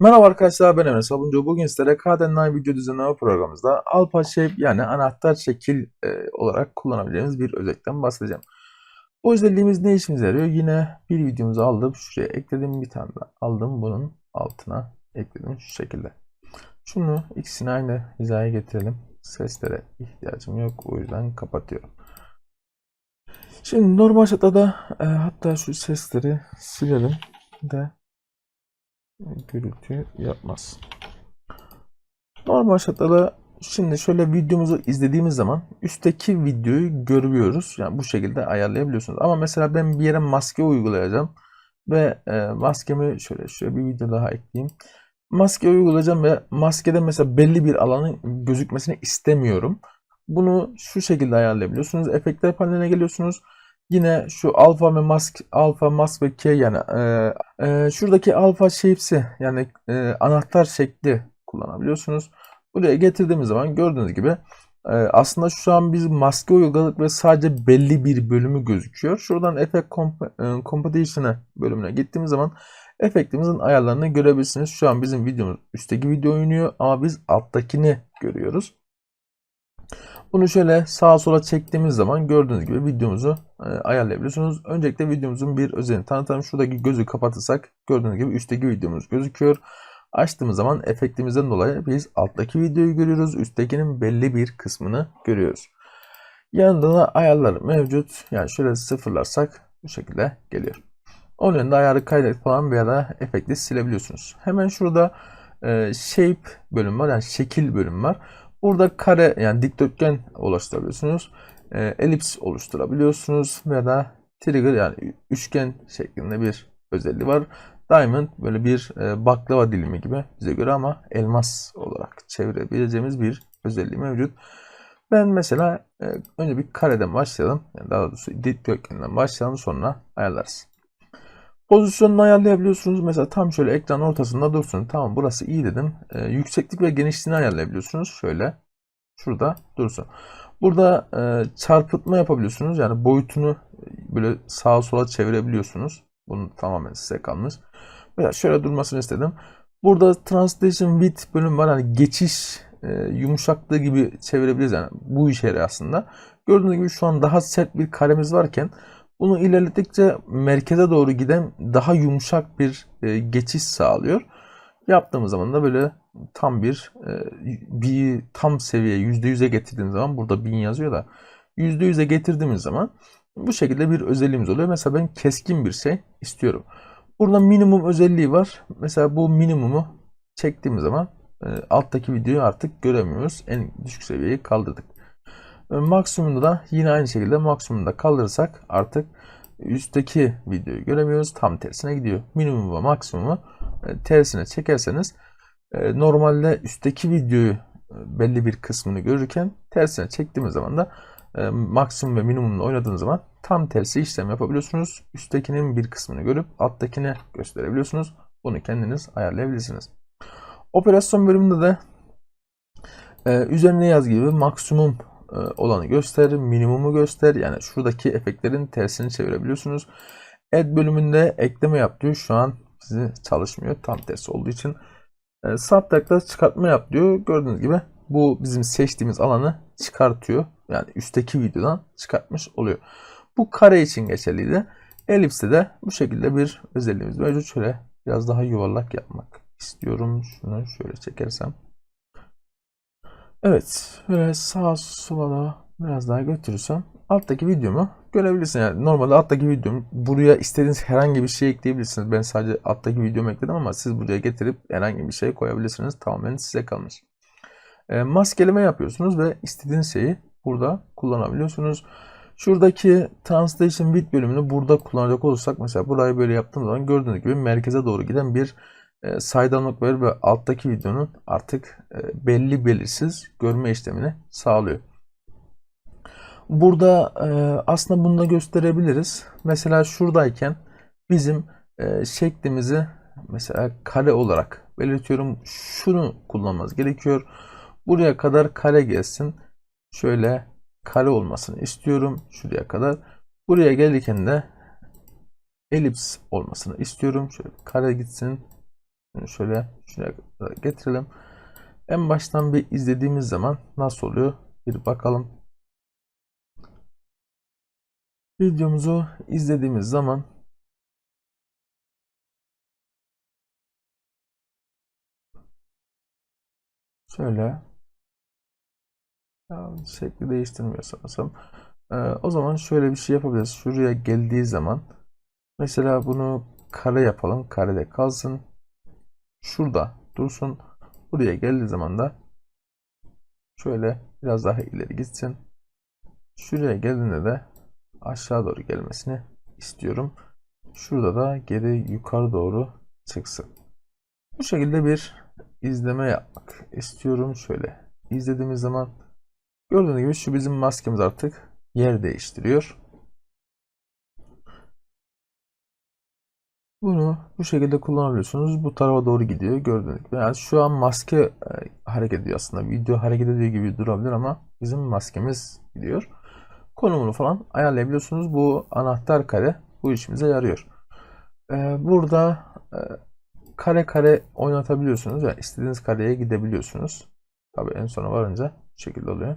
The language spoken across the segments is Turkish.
Merhaba arkadaşlar ben Emre Sabuncu. Bugün sizlere KDNI video düzenleme programımızda Alpha Shape yani anahtar şekil e, olarak kullanabileceğimiz bir özellikten bahsedeceğim. Bu özelliğimiz ne işimize yarıyor? Yine bir videomuzu aldım. Şuraya ekledim bir tane daha aldım. Bunun altına ekledim şu şekilde. Şunu ikisini aynı hizaya getirelim. Seslere ihtiyacım yok. O yüzden kapatıyorum. Şimdi normal şartlarda e, hatta şu sesleri silelim de gürültü yapmaz. Normal şartlarda şimdi şöyle videomuzu izlediğimiz zaman üstteki videoyu görüyoruz. Yani bu şekilde ayarlayabiliyorsunuz. Ama mesela ben bir yere maske uygulayacağım ve e, maskemi şöyle şöyle bir video daha ekleyeyim. Maske uygulayacağım ve maskede mesela belli bir alanın gözükmesini istemiyorum. Bunu şu şekilde ayarlayabiliyorsunuz. Efektler paneline geliyorsunuz. Yine şu alfa ve mask, alfa, mask ve key yani e, e, şuradaki alfa shapes'i yani e, anahtar şekli kullanabiliyorsunuz. Buraya getirdiğimiz zaman gördüğünüz gibi e, aslında şu an biz maske uyguladık ve sadece belli bir bölümü gözüküyor. Şuradan Effect Comp e, Composition'ı bölümüne gittiğimiz zaman efektimizin ayarlarını görebilirsiniz. Şu an bizim videomuz üstteki video oynuyor ama biz alttakini görüyoruz. Bunu şöyle sağa sola çektiğimiz zaman gördüğünüz gibi videomuzu e, ayarlayabiliyorsunuz. Öncelikle videomuzun bir özelliğini tanıtalım. Şuradaki gözü kapatırsak gördüğünüz gibi üstteki videomuz gözüküyor. Açtığımız zaman efektimizden dolayı biz alttaki videoyu görüyoruz. Üsttekinin belli bir kısmını görüyoruz. Yanında da ayarlar mevcut. Yani şöyle sıfırlarsak bu şekilde geliyor. Onun yanında ayarı kaydet falan veya da efekti silebiliyorsunuz. Hemen şurada e, shape bölüm var. Yani şekil bölüm var. Burada kare yani dikdörtgen oluşturabiliyorsunuz. E, elips oluşturabiliyorsunuz veya da trigger yani üçgen şeklinde bir özelliği var. Diamond böyle bir e, baklava dilimi gibi bize göre ama elmas olarak çevirebileceğimiz bir özelliği mevcut. Ben mesela e, önce bir kareden başlayalım. Yani daha doğrusu dikdörtgenden başlayalım sonra ayarlarız. Pozisyonunu ayarlayabiliyorsunuz. Mesela tam şöyle ekran ortasında dursun. Tamam burası iyi dedim. Ee, yükseklik ve genişliğini ayarlayabiliyorsunuz. Şöyle. Şurada dursun. Burada e, çarpıtma yapabiliyorsunuz. Yani boyutunu böyle sağa sola çevirebiliyorsunuz. Bunu tamamen size kalmış. Mesela şöyle durmasını istedim. Burada Translation Width bölüm var. Hani geçiş e, yumuşaklığı gibi çevirebiliriz. Yani bu işe aslında. Gördüğünüz gibi şu an daha sert bir karemiz varken bunu ilerledikçe merkeze doğru giden daha yumuşak bir e, geçiş sağlıyor. Yaptığımız zaman da böyle tam bir e, bir tam seviye %100'e getirdiğimiz zaman burada 1000 yazıyor da %100'e getirdiğimiz zaman bu şekilde bir özelliğimiz oluyor. Mesela ben keskin bir şey istiyorum. Burada minimum özelliği var. Mesela bu minimumu çektiğimiz zaman e, alttaki videoyu artık göremiyoruz. En düşük seviyeyi kaldırdık. Maksimumda da yine aynı şekilde maksimumda kaldırırsak artık üstteki videoyu göremiyoruz. Tam tersine gidiyor. Minimum ve maksimumu e, tersine çekerseniz e, normalde üstteki videoyu e, belli bir kısmını görürken tersine çektiğimiz zaman da maksimum ve minimumla oynadığınız zaman tam tersi işlem yapabiliyorsunuz. Üsttekinin bir kısmını görüp alttakini gösterebiliyorsunuz. Bunu kendiniz ayarlayabilirsiniz. Operasyon bölümünde de üzerine yaz gibi maksimum olanı göster, minimumu göster. Yani şuradaki efektlerin tersini çevirebiliyorsunuz. Add bölümünde ekleme yap diyor. Şu an sizi çalışmıyor. Tam tersi olduğu için. E, Subtract'ta çıkartma yap diyor. Gördüğünüz gibi bu bizim seçtiğimiz alanı çıkartıyor. Yani üstteki videodan çıkartmış oluyor. Bu kare için geçerliydi. Ellips'te de bu şekilde bir özelliğimiz mevcut. Şöyle biraz daha yuvarlak yapmak istiyorum. Şunu şöyle çekersem. Evet. Böyle sağa sola biraz daha götürürsem alttaki videomu görebilirsin. Yani normalde alttaki videomu buraya istediğiniz herhangi bir şey ekleyebilirsiniz. Ben sadece alttaki videomu ekledim ama siz buraya getirip herhangi bir şey koyabilirsiniz. Tamamen size kalmış. E, maskeleme yapıyorsunuz ve istediğiniz şeyi burada kullanabiliyorsunuz. Şuradaki Translation Bit bölümünü burada kullanacak olursak mesela burayı böyle yaptığım zaman gördüğünüz gibi merkeze doğru giden bir e, saydamlık verir ve alttaki videonun artık e, belli belirsiz görme işlemini sağlıyor. Burada e, aslında bunu da gösterebiliriz. Mesela şuradayken bizim e, şeklimizi mesela kare olarak belirtiyorum. Şunu kullanmamız gerekiyor. Buraya kadar kare gelsin. Şöyle kare olmasını istiyorum. Şuraya kadar. Buraya gelirken de elips olmasını istiyorum. Şöyle kare gitsin. Şimdi şöyle şuraya getirelim. En baştan bir izlediğimiz zaman nasıl oluyor? Bir bakalım. Videomuzu izlediğimiz zaman şöyle şekli değiştirmiyor sanırsam. Ee, o zaman şöyle bir şey yapabiliriz. Şuraya geldiği zaman mesela bunu kare yapalım. Karede kalsın. Şurada dursun. Buraya geldiği zaman da şöyle biraz daha ileri gitsin. Şuraya geldiğinde de aşağı doğru gelmesini istiyorum. Şurada da geri yukarı doğru çıksın. Bu şekilde bir izleme yapmak istiyorum. Şöyle izlediğimiz zaman gördüğünüz gibi şu bizim maskemiz artık yer değiştiriyor. Bunu bu şekilde kullanabiliyorsunuz. Bu tarafa doğru gidiyor. Gördüğünüz gibi. Yani şu an maske e, hareket ediyor aslında. Video hareket ediyor gibi durabilir ama bizim maskemiz gidiyor. Konumunu falan ayarlayabiliyorsunuz. Bu anahtar kare bu işimize yarıyor. E, burada e, kare kare oynatabiliyorsunuz. Yani istediğiniz kareye gidebiliyorsunuz. Tabii en sona varınca bu şekilde oluyor.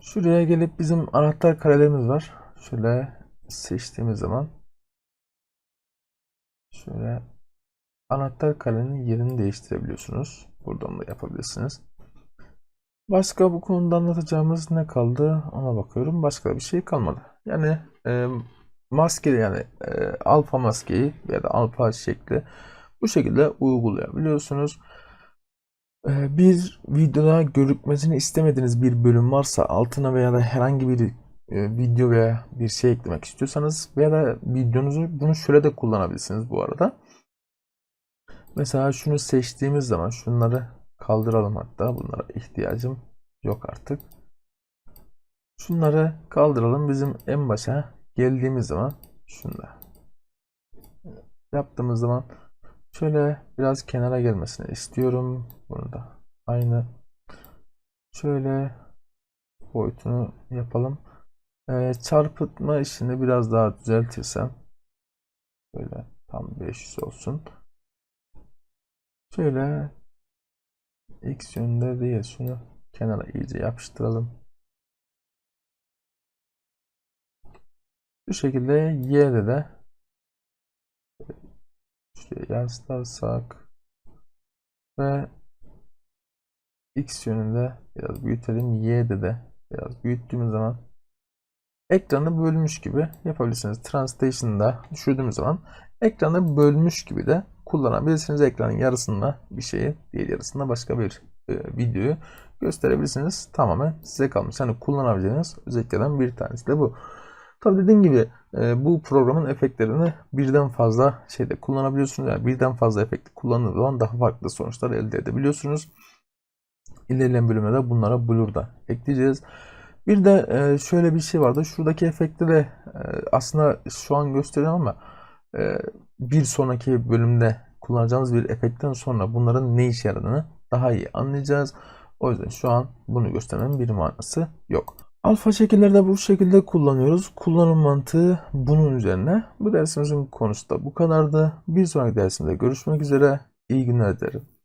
Şuraya gelip bizim anahtar karelerimiz var. Şöyle seçtiğimiz zaman şöyle anahtar karenin yerini değiştirebiliyorsunuz. Buradan da yapabilirsiniz. Başka bu konuda anlatacağımız ne kaldı ona bakıyorum. Başka bir şey kalmadı. Yani e, maske yani e, alfa maskeyi ya da alfa şekli bu şekilde uygulayabiliyorsunuz. E, bir videoda görükmesini istemediğiniz bir bölüm varsa altına veya da herhangi bir video veya bir şey eklemek istiyorsanız veya da videonuzu bunu şöyle de kullanabilirsiniz bu arada. Mesela şunu seçtiğimiz zaman şunları kaldıralım hatta bunlara ihtiyacım yok artık. Şunları kaldıralım bizim en başa geldiğimiz zaman şunda yaptığımız zaman şöyle biraz kenara gelmesini istiyorum. Bunu da aynı şöyle boyutunu yapalım. Ee, çarpıtma işini biraz daha düzeltirsem böyle tam 500 olsun. Şöyle x yönünde değil şunu kenara iyice yapıştıralım. Bu şekilde y'de de şuraya yansıtarsak ve x yönünde biraz büyütelim. Y'de de biraz büyüttüğümüz zaman ekranı bölmüş gibi yapabilirsiniz. Translation'da düşürdüğümüz zaman ekranı bölmüş gibi de kullanabilirsiniz. Ekranın yarısında bir şeyi, diğer yarısında başka bir e, videoyu gösterebilirsiniz. Tamamen size kalmış. Yani kullanabileceğiniz özelliklerden bir tanesi de bu. Tabii dediğim gibi e, bu programın efektlerini birden fazla şeyde kullanabiliyorsunuz. Yani birden fazla efekti kullandığınız zaman daha farklı sonuçlar elde edebiliyorsunuz. İlerleyen bölümde bunlara Blur da ekleyeceğiz. Bir de e, şöyle bir şey vardı. Şuradaki efektleri e, aslında şu an gösteriyorum ama e, bir sonraki bölümde kullanacağımız bir efektten sonra bunların ne işe yaradığını daha iyi anlayacağız. O yüzden şu an bunu göstermenin bir manası yok. Alfa şekilleri de bu şekilde kullanıyoruz. Kullanım mantığı bunun üzerine. Bu dersimizin konusu da bu kadardı. Bir sonraki dersimde görüşmek üzere. İyi günler dilerim.